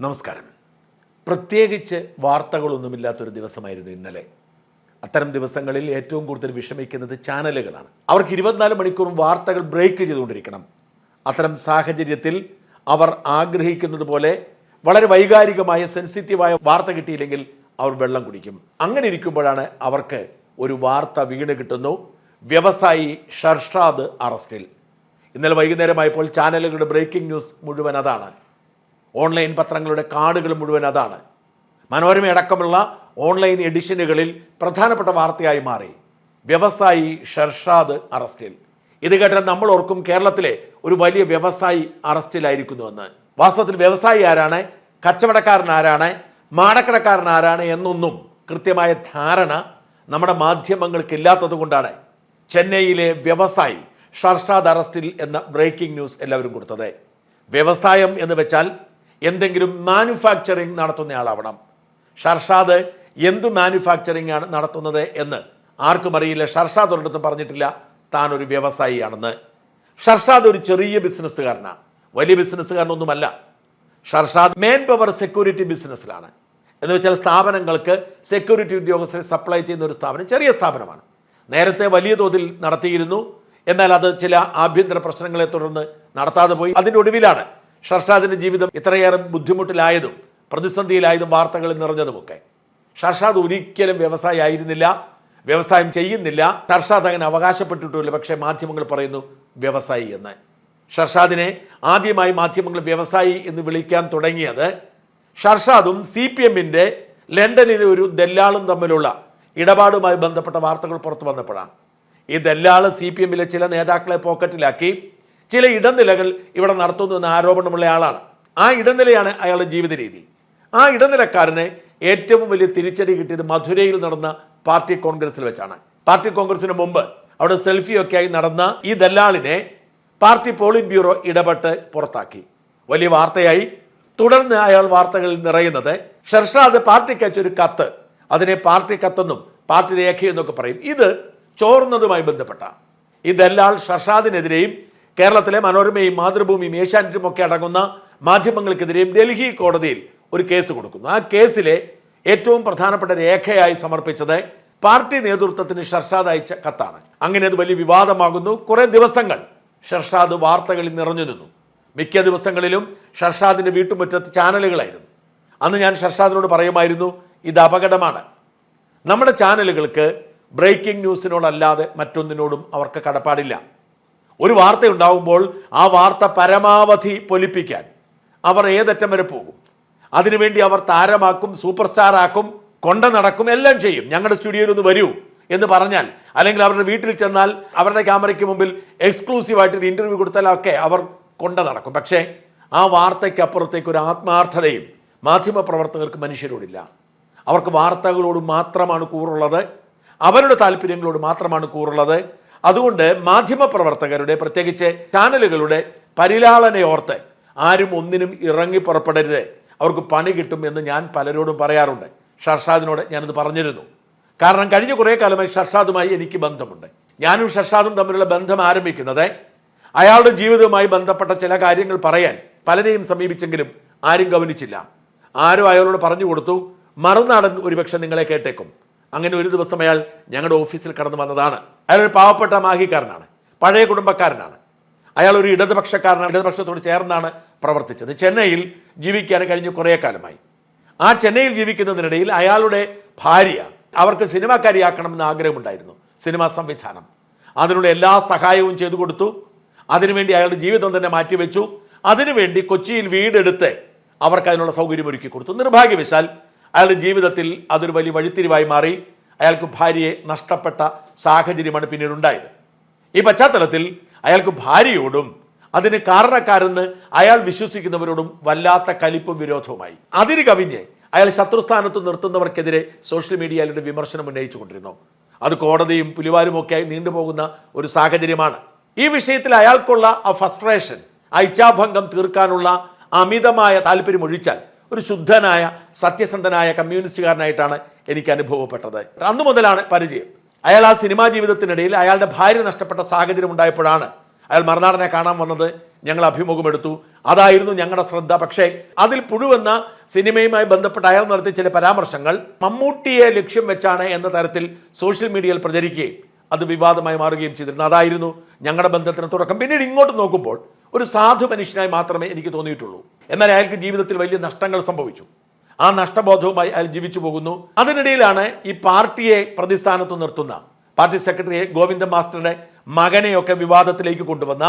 നമസ്കാരം. പ്രത്യേകിച്ച് വാർത്തകളൊന്നുമില്ലാത്തൊരു ദിവസമായിരുന്നു ഇന്നലെ. അത്തരം ദിവസങ്ങളിൽ ഏറ്റവും കൂടുതൽ വിഷമിക്കുന്നത് ചാനലുകളാണ്. അവർക്ക് ഇരുപത്തിനാല് മണിക്കൂറും വാർത്തകൾ ബ്രേക്ക് ചെയ്തുകൊണ്ടിരിക്കണം. അത്തരം സാഹചര്യത്തിൽ അവർ ആഗ്രഹിക്കുന്നത് പോലെ വളരെ വൈകാരികമായ സെൻസിറ്റീവായ വാർത്ത കിട്ടിയില്ലെങ്കിൽ അവർ വെള്ളം കുടിക്കും. അങ്ങനെ ഇരിക്കുമ്പോഴാണ് അവർക്ക് ഒരു വാർത്ത വീണ് കിട്ടുന്നു. വ്യവസായി ഷർഷാദ് അറസ്റ്റിൽ. ഇന്നലെ വൈകുന്നേരമായപ്പോൾ ചാനലുകളുടെ ബ്രേക്കിംഗ് ന്യൂസ് മുഴുവൻ അതാണ്. ഓൺലൈൻ പത്രങ്ങളുടെ കാർഡുകൾ മുഴുവൻ അതാണ്. മനോരമ അടക്കമുള്ള ഓൺലൈൻ എഡിഷനുകളിൽ പ്രധാനപ്പെട്ട വാർത്തയായി മാറി. വ്യവസായി ഷർഷാദ് അറസ്റ്റിൽ. ഇത് കേട്ടാൽ നമ്മൾ ഓർക്കും കേരളത്തിലെ ഒരു വലിയ വ്യവസായി അറസ്റ്റിലായിരിക്കുന്നുവെന്ന് വാസ്തവത്തിൽ വ്യവസായി ആരാണ്? കച്ചവടക്കാരൻ ആരാണ്? മാടക്കടക്കാരൻ ആരാണ് എന്നൊന്നും കൃത്യമായ ധാരണ നമ്മുടെ മാധ്യമങ്ങൾക്കില്ലാത്തത് കൊണ്ടാണ് ചെന്നൈയിലെ വ്യവസായി ഷർഷാദ് അറസ്റ്റിൽ എന്ന ബ്രേക്കിംഗ് ന്യൂസ് എല്ലാവരും കൊടുത്തത്. വ്യവസായം എന്ന് വെച്ചാൽ എന്തെങ്കിലും മാനുഫാക്ചറിങ് നടത്തുന്നയാളാവണം. ഷർഷാദ് എന്ത് മാനുഫാക്ചറിങ് ആണ് നടത്തുന്നത് എന്ന് ആർക്കും അറിയില്ല. ഷർഷാദ് ഒരിടത്തും പറഞ്ഞിട്ടില്ല. താൻ ഒരു വ്യവസായിയാണെന്ന്. ഷർഷാദ് ഒരു ചെറിയ ബിസിനസ്സുകാരനാണ് വലിയ ബിസിനസ്സുകാരനൊന്നുമല്ല ഷർഷാദ് മെയിൻ പവർ സെക്യൂരിറ്റി ബിസിനസ്സിലാണ് എന്ന് വെച്ചാൽ സ്ഥാപനങ്ങൾക്ക് സെക്യൂരിറ്റി ഉദ്യോഗസ്ഥരെ സപ്ലൈ ചെയ്യുന്ന ഒരു സ്ഥാപനം ചെറിയ സ്ഥാപനമാണ്. നേരത്തെ വലിയ തോതിൽ നടത്തിയിരുന്നു. എന്നാൽ അത് ചില ആഭ്യന്തര പ്രശ്നങ്ങളെ തുടർന്ന് നടത്താതെ പോയി. അതിന്റെ ഒടുവിലാണ് ഷർഷാദിന്റെ ജീവിതം ഇത്രയേറെ ബുദ്ധിമുട്ടിലായതും പ്രതിസന്ധിയിലായതും വാർത്തകളിൽ നിറഞ്ഞതുമൊക്കെ. ഷർഷാദ് ഒരിക്കലും വ്യവസായി ആയിരുന്നില്ല വ്യവസായം ചെയ്യുന്നില്ല. ഷർഷാദ് അങ്ങനെ അവകാശപ്പെട്ടിട്ടുമില്ല പക്ഷേ മാധ്യമങ്ങൾ പറയുന്നു വ്യവസായി എന്ന്. ഷർഷാദിനെ ആദ്യമായി മാധ്യമങ്ങൾ വ്യവസായി എന്ന് വിളിക്കാൻ തുടങ്ങിയത് ഷർഷാദും സി പി എമ്മിന്റെ ലണ്ടനിലെ ഒരു ദല്ലാളും തമ്മിലുള്ള ഇടപാടുമായി ബന്ധപ്പെട്ട വാർത്തകൾ പുറത്തു വന്നപ്പോഴാണ്. ഈ ദല്ലാൾ സി പി എമ്മിലെ ചില നേതാക്കളെ പോക്കറ്റിലാക്കി. ചില ഇടനിലകൾ ഇവിടെ നടത്തുന്നു എന്ന ആരോപണമുള്ള ആളാണ്. ആ ഇടനിലയാണ് അയാളുടെ ജീവിത രീതി ആ ഇടനിലക്കാരന് ഏറ്റവും വലിയ തിരിച്ചടി കിട്ടിയത് മധുരയിൽ നടന്ന പാർട്ടി കോൺഗ്രസിൽ വെച്ചാണ്. പാർട്ടി കോൺഗ്രസിന് മുമ്പ് അവിടെ സെൽഫിയൊക്കെ ആയി നടന്ന ഈ ദല്ലാളിനെ പാർട്ടി പോളിറ്റ് ബ്യൂറോ ഇടപെട്ട് പുറത്താക്കി. വലിയ വാർത്തയായി. തുടർന്ന് അയാൾ വാർത്തകളിൽ നിറയുന്നത് ഷർഷാദ് പാർട്ടിക്ക് അയച്ചൊരു കത്ത്. അതിനെ പാർട്ടി കത്തെന്നും പാർട്ടി രേഖയെന്നൊക്കെ പറയും. ഇത് ചോർന്നതുമായി ബന്ധപ്പെട്ട ഈ ദല്ലാൾ ഷർഷാദിനെതിരെയും കേരളത്തിലെ മനോരമയും മാതൃഭൂമിയും ഏഷ്യാനെറ്റും ഒക്കെ അടങ്ങുന്ന മാധ്യമങ്ങൾക്കെതിരെയും ഡൽഹി കോടതിയിൽ ഒരു കേസ് കൊടുക്കുന്നു. ആ കേസിലെ ഏറ്റവും പ്രധാനപ്പെട്ട രേഖയായി സമർപ്പിച്ചത് പാർട്ടി നേതൃത്വത്തിന് ഷർഷാദ് അയച്ച കത്താണ്. അങ്ങനെ അത് വലിയ വിവാദമാകുന്നു. കുറെ ദിവസങ്ങൾ ഷർഷാദ് വാർത്തകളിൽ നിറഞ്ഞു നിന്നു. മിക്ക ദിവസങ്ങളിലും ഷർഷാദിന്റെ വീട്ടുമുറ്റത്ത് ചാനലുകളായിരുന്നു. അന്ന് ഞാൻ ഷർഷാദിനോട് പറയുമായിരുന്നു ഇത് അപകടമാണ്. നമ്മുടെ ചാനലുകൾക്ക് ബ്രേക്കിംഗ് ന്യൂസിനോടല്ലാതെ മറ്റൊന്നിനോടും അവർക്ക് കടപ്പാടില്ല. ഒരു വാർത്ത ഉണ്ടാവുമ്പോൾ ആ വാർത്ത പരമാവധി പൊലിപ്പിക്കാൻ അവർ ഏതറ്റം വരെ പോകും. അതിനുവേണ്ടി അവർ താരമാക്കും സൂപ്പർ സ്റ്റാർ ആക്കും കൊണ്ട നടക്കും എല്ലാം ചെയ്യും. ഞങ്ങളുടെ സ്റ്റുഡിയോയിൽ ഒന്ന് വരൂ എന്ന് പറഞ്ഞാൽ അല്ലെങ്കിൽ അവരുടെ വീട്ടിൽ ചെന്നാൽ അവരുടെ ക്യാമറയ്ക്ക് മുമ്പിൽ എക്സ്ക്ലൂസീവായിട്ട് ഒരു ഇന്റർവ്യൂ കൊടുത്താലൊക്കെ അവർ കൊണ്ട നടക്കും. പക്ഷേ ആ വാർത്തയ്ക്ക് അപ്പുറത്തേക്ക് ഒരു ആത്മാർത്ഥതയും മാധ്യമപ്രവർത്തകർക്ക് മനുഷ്യരോടില്ല. അവർക്ക് വാർത്തകളോട് മാത്രമാണ് കൂറുള്ളത്. അവരുടെ താല്പര്യങ്ങളോട് മാത്രമാണ് കൂറുള്ളത്. അതുകൊണ്ട് മാധ്യമപ്രവർത്തകരുടെ പ്രത്യേകിച്ച് ചാനലുകളുടെ പരിലാളനയോർത്ത് ആരും ഒന്നിനും ഇറങ്ങി പുറപ്പെടരുത്. അവർക്ക് പണി കിട്ടും എന്ന് ഞാൻ പലരോടും പറയാറുണ്ട്. ഷർഷാദിനോട് ഞാനത് പറഞ്ഞിരുന്നു. കാരണം കഴിഞ്ഞ കുറേ കാലമായി ഷർഷാദുമായി എനിക്ക് ബന്ധമുണ്ട്. ഞാനും ഷർഷാദും തമ്മിലുള്ള ബന്ധം ആരംഭിക്കുന്നത് അയാളുടെ ജീവിതവുമായി ബന്ധപ്പെട്ട ചില കാര്യങ്ങൾ പറയാൻ പലരെയും സമീപിച്ചെങ്കിലും ആരും ഗവനിച്ചില്ല. ആരും അയാളോട് പറഞ്ഞു കൊടുത്തു മറുനാടൻ ഒരുപക്ഷെ നിങ്ങളെ കേട്ടേക്കും. അങ്ങനെ ഒരു ദിവസം അയാൾ ഞങ്ങളുടെ ഓഫീസിൽ കടന്നു വന്നതാണ്. അയാൾ ഒരു പാവപ്പെട്ട മാഹിക്കാരനാണ് പഴയ കുടുംബക്കാരനാണ്. അയാൾ ഒരു ഇടതുപക്ഷക്കാരനാണ് ഇടതുപക്ഷത്തോട് ചേർന്നാണ് പ്രവർത്തിച്ചത്. ചെന്നൈയിൽ ജീവിക്കാൻ കഴിഞ്ഞ കുറേ കാലമായി. ആ ചെന്നൈയിൽ ജീവിക്കുന്നതിനിടയിൽ അയാളുടെ ഭാര്യ അവർക്ക് സിനിമാക്കാരിയാക്കണമെന്ന് ആഗ്രഹമുണ്ടായിരുന്നു സിനിമാ സംവിധാനം. അതിനുള്ള എല്ലാ സഹായവും ചെയ്തു കൊടുത്തു. അതിനുവേണ്ടി അയാളുടെ ജീവിതം തന്നെ മാറ്റിവെച്ചു. അതിനുവേണ്ടി കൊച്ചിയിൽ വീടെടുത്ത് അവർക്ക് അതിനുള്ള സൗകര്യം ഒരുക്കി കൊടുത്തു. നിർഭാഗ്യവശാൽ അയാളുടെ ജീവിതത്തിൽ അതൊരു വലിയ വഴിത്തിരിവായി മാറി. അയാൾക്ക് ഭാര്യയെ നഷ്ടപ്പെട്ട സാഹചര്യമാണ് പിന്നീട് ഉണ്ടായത് ഈ പശ്ചാത്തലത്തിൽ അയാൾക്ക് ഭാര്യയോടും അതിന് കാരണക്കാരെന്ന് അയാൾ വിശ്വസിക്കുന്നവരോടും വല്ലാത്ത കലിപ്പും വിരോധവുമായി. അതിന് കവിഞ്ഞ് അയാൾ ശത്രുസ്ഥാനത്ത് നിർത്തുന്നവർക്കെതിരെ സോഷ്യൽ മീഡിയയിലൂടെ വിമർശനം ഉന്നയിച്ചു കൊണ്ടിരുന്നു. അത് കോടതിയും പുലിവാരും ഒക്കെയായി നീണ്ടുപോകുന്ന ഒരു സാഹചര്യമാണ്. ഈ വിഷയത്തിൽ അയാൾക്കുള്ള ആ ഫസ്ട്രേഷൻ ആ ഇച്ഛാഭംഗം തീർക്കാനുള്ള അമിതമായ താല്പര്യം ഒഴിച്ചാൽ ഒരു ശുദ്ധനായ സത്യസന്ധനായ കമ്മ്യൂണിസ്റ്റുകാരനായിട്ടാണ് എനിക്ക് അനുഭവപ്പെട്ടത് അന്നു മുതലാണ് പരിചയം. അയാൾ ആ സിനിമാ ജീവിതത്തിനിടയിൽ അയാളുടെ ഭാര്യ നഷ്ടപ്പെട്ട സാഹചര്യം ഉണ്ടായപ്പോഴാണ് അയാൾ മറുനാടനെ കാണാൻ വന്നത്. ഞങ്ങൾ അഭിമുഖമെടുത്തു അതായിരുന്നു ഞങ്ങളുടെ ശ്രദ്ധ. പക്ഷേ അതിൽ പുഴുവെന്ന സിനിമയുമായി ബന്ധപ്പെട്ട് അയാൾ നടത്തിയ ചില പരാമർശങ്ങൾ മമ്മൂട്ടിയെ ലക്ഷ്യം വെച്ചാണ് എന്ന തരത്തിൽ സോഷ്യൽ മീഡിയയിൽ പ്രചരിക്കുകയും അത് വിവാദമായി മാറുകയും ചെയ്തിരുന്നു. അതായിരുന്നു ഞങ്ങളുടെ ബന്ധത്തിന് തുടക്കം. പിന്നീട് ഇങ്ങോട്ട് നോക്കുമ്പോൾ ഒരു സാധു മനുഷ്യനായി മാത്രമേ എനിക്ക് തോന്നിയിട്ടുള്ളൂ. എന്നാൽ അയാൾക്ക് ജീവിതത്തിൽ വലിയ നഷ്ടങ്ങൾ സംഭവിച്ചു. ആ നഷ്ടബോധവുമായി അയാൾ ജീവിച്ചു പോകുന്നു. അതിനിടയിലാണ് ഈ പാർട്ടിയെ പ്രതിസ്ഥാനത്ത് നിർത്തുന്ന. പാർട്ടി സെക്രട്ടറി ഗോവിന്ദ മാസ്റ്ററുടെ മകനെയൊക്കെ വിവാദത്തിലേക്ക് കൊണ്ടുവന്ന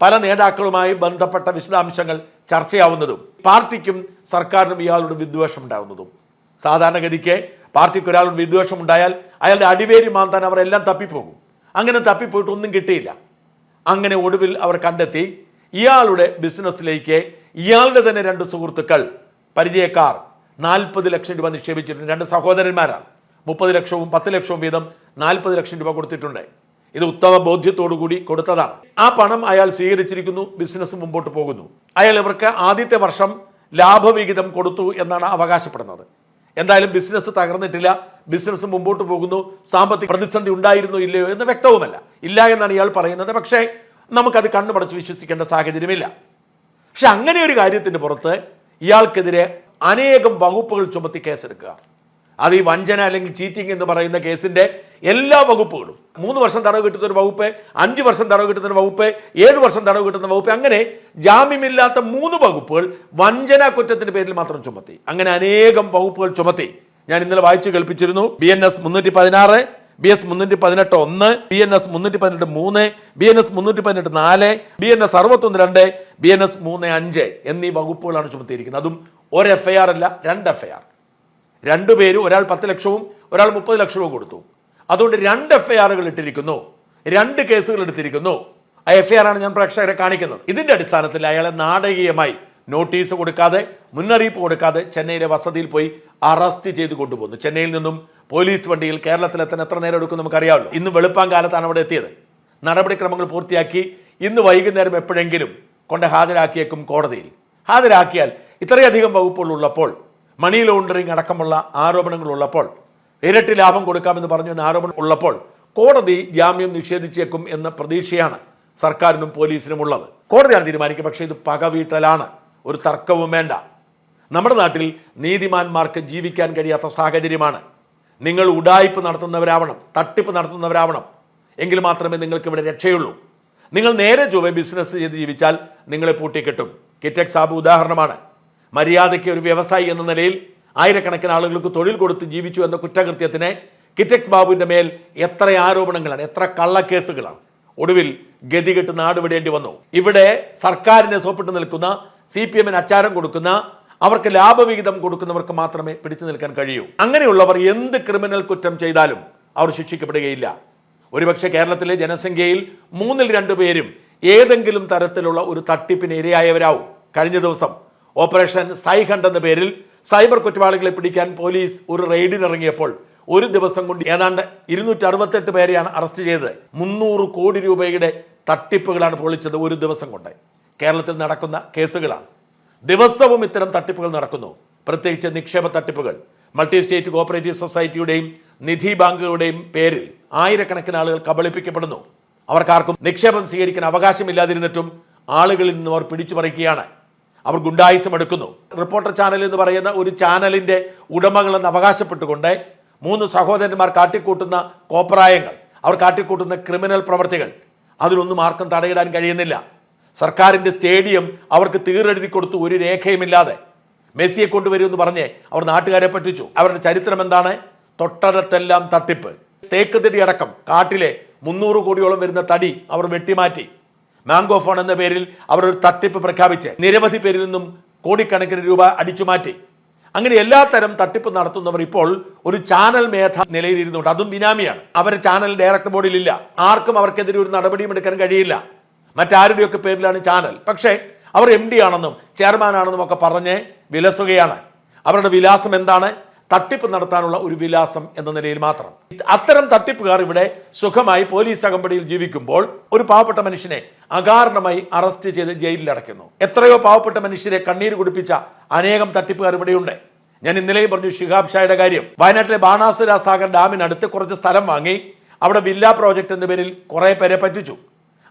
പല നേതാക്കളുമായി ബന്ധപ്പെട്ട വിശദാംശങ്ങൾ ചർച്ചയാവുന്നതും പാർട്ടിക്കും സർക്കാരിനും ഇയാളോട് വിദ്വേഷം ഉണ്ടാകുന്നതും സാധാരണഗതിക്ക് പാർട്ടിക്ക് ഒരാളോട് വിദ്വേഷം ഉണ്ടായാൽ അയാളുടെ അടിവേരി മാന്താൻ അവരെല്ലാം തപ്പിപ്പോകും. അങ്ങനെ തപ്പിപ്പോയിട്ട് ഒന്നും കിട്ടിയില്ല. അങ്ങനെ ഒടുവിൽ അവർ കണ്ടെത്തി ഇയാളുടെ ബിസിനസ്സിലേക്ക് ഇയാളുടെ തന്നെ രണ്ട് സുഹൃത്തുക്കൾ പരിചയക്കാർ നാൽപ്പത് ലക്ഷം രൂപ നിക്ഷേപിച്ചിട്ടുണ്ട്. രണ്ട് സഹോദരന്മാരാണ്. മുപ്പത് ലക്ഷവും പത്ത് ലക്ഷവും വീതം നാൽപ്പത് ലക്ഷം രൂപ കൊടുത്തിട്ടുണ്ട്. ഇത് ഉത്തമ ബോധ്യത്തോടു കൂടി കൊടുത്തതാണ്. ആ പണം അയാൾ സ്വീകരിച്ചിരിക്കുന്നു ബിസിനസ് മുമ്പോട്ട് പോകുന്നു. അയാൾ ഇവർക്ക് ആദ്യത്തെ വർഷം ലാഭവിഹിതം കൊടുത്തു എന്നാണ് അവകാശപ്പെടുന്നത്. എന്തായാലും ബിസിനസ് തകർന്നിട്ടില്ല. ബിസിനസ് മുമ്പോട്ട് പോകുന്നു. സാമ്പത്തിക പ്രതിസന്ധി ഉണ്ടായിരുന്നു ഇല്ലയോ എന്ന് വ്യക്തവുമല്ല. ഇല്ല എന്നാണ് ഇയാൾ പറയുന്നത്. പക്ഷേ നമുക്കത് കണ്ണുപടച്ച് വിശ്വസിക്കേണ്ട സാഹചര്യമില്ല. പക്ഷെ അങ്ങനെ ഒരു കാര്യത്തിന് പുറത്ത് ഇയാൾക്കെതിരെ അനേകം വകുപ്പുകൾ ചുമത്തി കേസെടുക്കുക. അത് ഈ വഞ്ചന അല്ലെങ്കിൽ ചീറ്റിംഗ് എന്ന് പറയുന്ന കേസിന്റെ എല്ലാ വകുപ്പുകളും. മൂന്ന് വർഷം തടവ് കിട്ടുന്ന ഒരു വകുപ്പ് അഞ്ച് വർഷം തടവ് കിട്ടുന്ന ഒരു വകുപ്പ് ഏഴ് വർഷം തടവ് കിട്ടുന്ന വകുപ്പ് അങ്ങനെ ജാമ്യമില്ലാത്ത മൂന്ന് വകുപ്പുകൾ വഞ്ചന കുറ്റത്തിന്റെ പേരിൽ മാത്രം ചുമത്തി. അങ്ങനെ അനേകം വകുപ്പുകൾ ചുമത്തി. ഞാൻ ഇന്നലെ വായിച്ചു കേൾപ്പിച്ചിരുന്നു. ബി എൻ എസ് മുന്നൂറ്റി പതിനാറ് ബി എസ് മുന്നൂറ്റി പതിനെട്ട് ഒന്ന് ബി എൻ എസ് മുന്നൂറ്റി പതിനെട്ട് മൂന്ന് ബി എൻ എസ് മുന്നൂറ്റി പതിനെട്ട് നാല് ബി എൻ എസ് അറുപത്തൊന്ന് രണ്ട് ബി എൻ എസ് മൂന്ന് അഞ്ച് എന്നീ വകുപ്പുകളാണ് ചുമത്തിയിരിക്കുന്നത്. അതും ഒരു എഫ് ഐ ആർ അല്ല രണ്ട് എഫ് ഐ ആർ രണ്ടുപേരും ഒരാൾ പത്ത് ലക്ഷവും ഒരാൾ മുപ്പത് ലക്ഷവും കൊടുത്തു. അതുകൊണ്ട് രണ്ട് എഫ് ഐ ആറുകൾ ഇട്ടിരിക്കുന്നു. രണ്ട് കേസുകൾ എടുത്തിരിക്കുന്നു. ആ എഫ് ഐ ആർ ആണ് ഞാൻ പ്രേക്ഷകരെ കാണിക്കുന്നത്. ഇതിന്റെ അടിസ്ഥാനത്തിൽ അയാളെ നാടകീയമായി നോട്ടീസ് കൊടുക്കാതെ മുന്നറിയിപ്പ് കൊടുക്കാതെ ചെന്നൈയിലെ വസതിയിൽ പോയി അറസ്റ്റ് ചെയ്ത് കൊണ്ടുപോകുന്നു ചെന്നൈയിൽ നിന്നും പോലീസ് വണ്ടിയിൽ കേരളത്തിലെത്താൻ എത്ര നേരം എടുക്കും നമുക്കറിയാമല്ലോ. ഇന്ന് വെളുപ്പാൻ കാലത്താണ് അവിടെ എത്തിയത്. നടപടിക്രമങ്ങൾ പൂർത്തിയാക്കി ഇന്ന് വൈകുന്നേരം എപ്പോഴെങ്കിലും കൊണ്ട് ഹാജരാക്കിയേക്കും കോടതിയിൽ. ഹാജരാക്കിയാൽ ഇത്രയധികം വകുപ്പുകൾ ഉള്ളപ്പോൾ മണി ലോണ്ടറിംഗ് അടക്കമുള്ള ആരോപണങ്ങൾ ഉള്ളപ്പോൾ ഇരട്ടി ലാഭം കൊടുക്കാമെന്ന് പറഞ്ഞു എന്ന ആരോപണം ഉള്ളപ്പോൾ കോടതി ജാമ്യം നിഷേധിച്ചേക്കും എന്ന പ്രതീക്ഷയാണ് സർക്കാരിനും പോലീസിനും ഉള്ളത്. കോടതിയാണ് തീരുമാനിക്കുക പക്ഷേ ഇത് പകവീട്ടലാണ്. ഒരു തർക്കവും വേണ്ട. നമ്മുടെ നാട്ടിൽ നീതിമാന്മാർക്ക് ജീവിക്കാൻ കഴിയാത്ത സാഹചര്യമാണ്. നിങ്ങൾ ഉടായ്പ് നടത്തുന്നവരാവണം തട്ടിപ്പ് നടത്തുന്നവരാവണം. എങ്കിൽ മാത്രമേ നിങ്ങൾക്ക് ഇവിടെ രക്ഷയുള്ളൂ. നിങ്ങൾ നേരെ ചൊവ്വെ ബിസിനസ് ചെയ്ത് ജീവിച്ചാൽ നിങ്ങളെ പൂട്ടിക്കെട്ടും. കിറ്റക് സാബ് ഉദാഹരണമാണ്. മര്യാദയ്ക്ക് ഒരു വ്യവസായി എന്ന നിലയിൽ ആയിരക്കണക്കിന് ആളുകൾക്ക് തൊഴിൽ കൊടുത്ത് ജീവിച്ചു എന്ന കുറ്റകൃത്യത്തിന് കിറ്റക്സ് ബാബുവിന്റെ മേൽ എത്ര ആരോപണങ്ങളാണ് എത്ര കള്ളക്കേസുകളാണ്. ഒടുവിൽ ഗതികെട്ട് നാടുവിടേണ്ടി വന്നു. ഇവിടെ സർക്കാരിനെ സോപ്പിട്ട് നിൽക്കുന്ന സി പി എമ്മിന് അച്ചാരം കൊടുക്കുന്ന അവർക്ക് ലാഭവിഹിതം കൊടുക്കുന്നവർക്ക് മാത്രമേ പിടിച്ചു നിൽക്കാൻ കഴിയൂ. അങ്ങനെയുള്ളവർ എന്ത് ക്രിമിനൽ കുറ്റം ചെയ്താലും അവർ ശിക്ഷിക്കപ്പെടുകയില്ല. ഒരുപക്ഷെ കേരളത്തിലെ ജനസംഖ്യയിൽ മൂന്നിൽ രണ്ടു പേരും ഏതെങ്കിലും തരത്തിലുള്ള ഒരു തട്ടിപ്പിന് ഇരയായവരാവും. കഴിഞ്ഞ ദിവസം ഓപ്പറേഷൻ സൈഹണ്ട് എന്ന പേരിൽ സൈബർ കുറ്റവാളികളെ പിടിക്കാൻ പോലീസ് ഒരു റെയ്ഡിനിറങ്ങിയപ്പോൾ ഒരു ദിവസം കൊണ്ട് ഏതാണ്ട് ഇരുന്നൂറ്റി അറുപത്തെട്ട് പേരെയാണ് അറസ്റ്റ് ചെയ്തത്. മുന്നൂറ് കോടി രൂപയുടെ തട്ടിപ്പുകളാണ് പൊളിച്ചത് ഒരു ദിവസം കൊണ്ട്. കേരളത്തിൽ നടക്കുന്ന കേസുകളാണ്. ദിവസവും ഇത്തരം തട്ടിപ്പുകൾ നടക്കുന്നു. പ്രത്യേകിച്ച് നിക്ഷേപ തട്ടിപ്പുകൾ. മൾട്ടി സ്റ്റേറ്റ് കോപ്പറേറ്റീവ് സൊസൈറ്റിയുടെയും നിധി ബാങ്കുകളുടെയും പേരിൽ ആയിരക്കണക്കിന് ആളുകൾ കബളിപ്പിക്കപ്പെടുന്നു. അവർക്കാർക്കും നിക്ഷേപം സ്വീകരിക്കാൻ അവകാശമില്ലാതിരുന്നിട്ടും ആളുകളിൽ നിന്നും അവർ പിടിച്ചു അവർ ഗുണ്ടായുസം എടുക്കുന്നു. റിപ്പോർട്ടർ ചാനൽ എന്ന് പറയുന്ന ഒരു ചാനലിന്റെ ഉടമകളെന്ന് അവകാശപ്പെട്ടുകൊണ്ട് മൂന്ന് സഹോദരന്മാർ കാട്ടിക്കൂട്ടുന്ന കോപ്രായങ്ങൾ അവർ കാട്ടിക്കൂട്ടുന്ന ക്രിമിനൽ പ്രവർത്തികൾ അതിലൊന്നും ആർക്കും തടയിടാൻ കഴിയുന്നില്ല. സർക്കാരിന്റെ സ്റ്റേഡിയം അവർക്ക് തീരെഴുതി കൊടുത്തു ഒരു രേഖയുമില്ലാതെ മെസ്സിയെ കൊണ്ടുവരുമെന്ന് പറഞ്ഞ് അവർ നാട്ടുകാരെ പറ്റിച്ചു. അവരുടെ ചരിത്രം എന്താണ്? തൊട്ടടത്തെല്ലാം തട്ടിപ്പ്. തേക്ക് തടി അടക്കം കാട്ടിലെ മുന്നൂറ് കോടിയോളം വരുന്ന തടി അവർ വെട്ടിമാറ്റി. മാംഗോ ഫോൺ എന്ന പേരിൽ അവർ ഒരു തട്ടിപ്പ് പ്രഖ്യാപിച്ച് നിരവധി പേരിൽ നിന്നും കോടിക്കണക്കിന് രൂപ അടിച്ചു മാറ്റി അങ്ങനെ എല്ലാ തരം തട്ടിപ്പ് നടത്തുന്നവർ ഇപ്പോൾ ഒരു ചാനൽ മേധ നിലയിലിരുന്നുണ്ട് അതും ബിനാമിയാണ്. അവർ ചാനൽ ഡയറക്ടർ ബോർഡിലില്ല. ആർക്കും അവർക്കെതിരെ ഒരു നടപടിയും എടുക്കാൻ കഴിയില്ല. മറ്റാരുടെയൊക്കെ പേരിലാണ് ചാനൽ. പക്ഷേ അവർ എം ഡി ആണെന്നും ചെയർമാൻ ആണെന്നും ഒക്കെ പറഞ്ഞ് വിലസുകയാണ്. അവരുടെ വിലാസം എന്താണ്? തട്ടിപ്പ് നടത്താനുള്ള ഒരു വിലാസം എന്ന നിലയിൽ മാത്രം. അത്തരം തട്ടിപ്പുകാർ ഇവിടെ സുഖമായി പോലീസ് അകമ്പടിയിൽ ജീവിക്കുമ്പോൾ ഒരു പാവപ്പെട്ട മനുഷ്യനെ അകാരണമായി അറസ്റ്റ് ചെയ്ത് ജയിലിൽ അടയ്ക്കുന്നു. എത്രയോ പാവപ്പെട്ട മനുഷ്യരെ കണ്ണീര് കുടിപ്പിച്ച അനേകം തട്ടിപ്പുകാർ ഇവിടെയുണ്ട്. ഞാൻ ഇന്നലെയും പറഞ്ഞു ഷിഹാബ് ഷായുടെ കാര്യം. വയനാട്ടിലെ ബാണാസുര സാഗർ ഡാമിനടുത്ത് കുറച്ച് സ്ഥലം വാങ്ങി അവിടെ വില്ല പ്രോജക്റ്റ് എന്ന പേരിൽ കുറെ പേരെ പറ്റിച്ചു.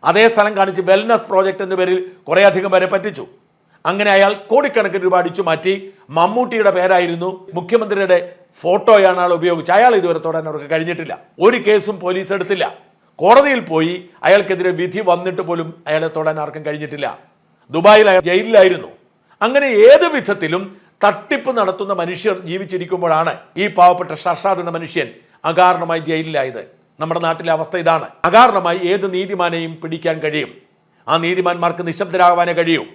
അതേ സ്ഥലം കാണിച്ച് വെൽനസ് പ്രോജക്റ്റ് എന്ന പേരിൽ കുറേയധികം പേരെ പറ്റിച്ചു. അങ്ങനെ അയാൾ കോടിക്കണക്കിന് രൂപ അടിച്ചു മാറ്റി. മമ്മൂട്ടിയുടെ പേരായിരുന്നു മുഖ്യമന്ത്രിയുടെ ഫോട്ടോയാണ് അയാൾ ഉപയോഗിച്ചത്. അയാൾ ഇതുവരെ തൊടാൻ അവർക്ക് കഴിഞ്ഞിട്ടില്ല. ഒരു കേസും പോലീസ് എടുത്തില്ല. കോടതിയിൽ പോയി അയാൾക്കെതിരെ വിധി വന്നിട്ട് പോലും അയാളെ തൊടാൻ ആർക്കും കഴിഞ്ഞിട്ടില്ല. ദുബായിൽ അയാൾ ജയിലിലായിരുന്നു. അങ്ങനെ ഏത് വിധത്തിലും തട്ടിപ്പ് നടത്തുന്ന മനുഷ്യർ ജീവിച്ചിരിക്കുമ്പോഴാണ് ഈ പാവപ്പെട്ട ഷർഷാദ് എന്ന മനുഷ്യൻ അകാരണമായി ജയിലിലായത്. നമ്മുടെ നാട്ടിലെ അവസ്ഥ ഇതാണ്. അകാരണമായി ഏത് നീതിമാനെയും പിടിക്കാൻ കഴിയും. ആ നീതിമാന്മാർക്ക് നിശബ്ദരാകാനേ കഴിയൂ.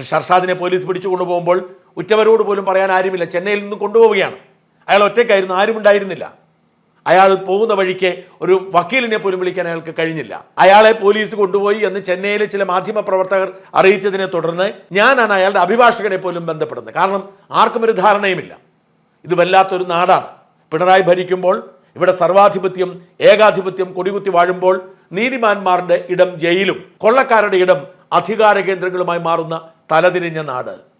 ഷർഷാദിനെ പോലീസ് പിടിച്ചു കൊണ്ടുപോകുമ്പോൾ ഉറ്റവരോട് പോലും പറയാൻ ആരുമില്ല. ചെന്നൈയിൽ നിന്ന് കൊണ്ടുപോവുകയാണ്. അയാൾ ഒറ്റയ്ക്കായിരുന്നു ആരും ഉണ്ടായിരുന്നില്ല. അയാൾ പോകുന്ന വഴിക്ക് ഒരു വക്കീലിനെ പോലും വിളിക്കാൻ അയാൾക്ക് കഴിഞ്ഞില്ല. അയാളെ പോലീസ് കൊണ്ടുപോയി എന്ന് ചെന്നൈയിലെ ചില മാധ്യമ പ്രവർത്തകർ അറിയിച്ചതിനെ തുടർന്ന് ഞാനാണ് അയാളുടെ അഭിഭാഷകനെ പോലും ബന്ധപ്പെടുന്നത്. കാരണം ആർക്കും ഒരു ധാരണയുമില്ല. ഇത് വല്ലാത്തൊരു നാടാണ്. പിണറായി ഭരിക്കുമ്പോൾ ഇവിടെ സർവാധിപത്യം ഏകാധിപത്യം കൊടികുത്തി വാഴുമ്പോൾ നീതിമാന്മാരുടെ ഇടം ജയിലും കൊള്ളക്കാരുടെ ഇടം അധികാര കേന്ദ്രങ്ങളുമായി മാറുന്ന തലതിരിഞ്ഞ നാട്.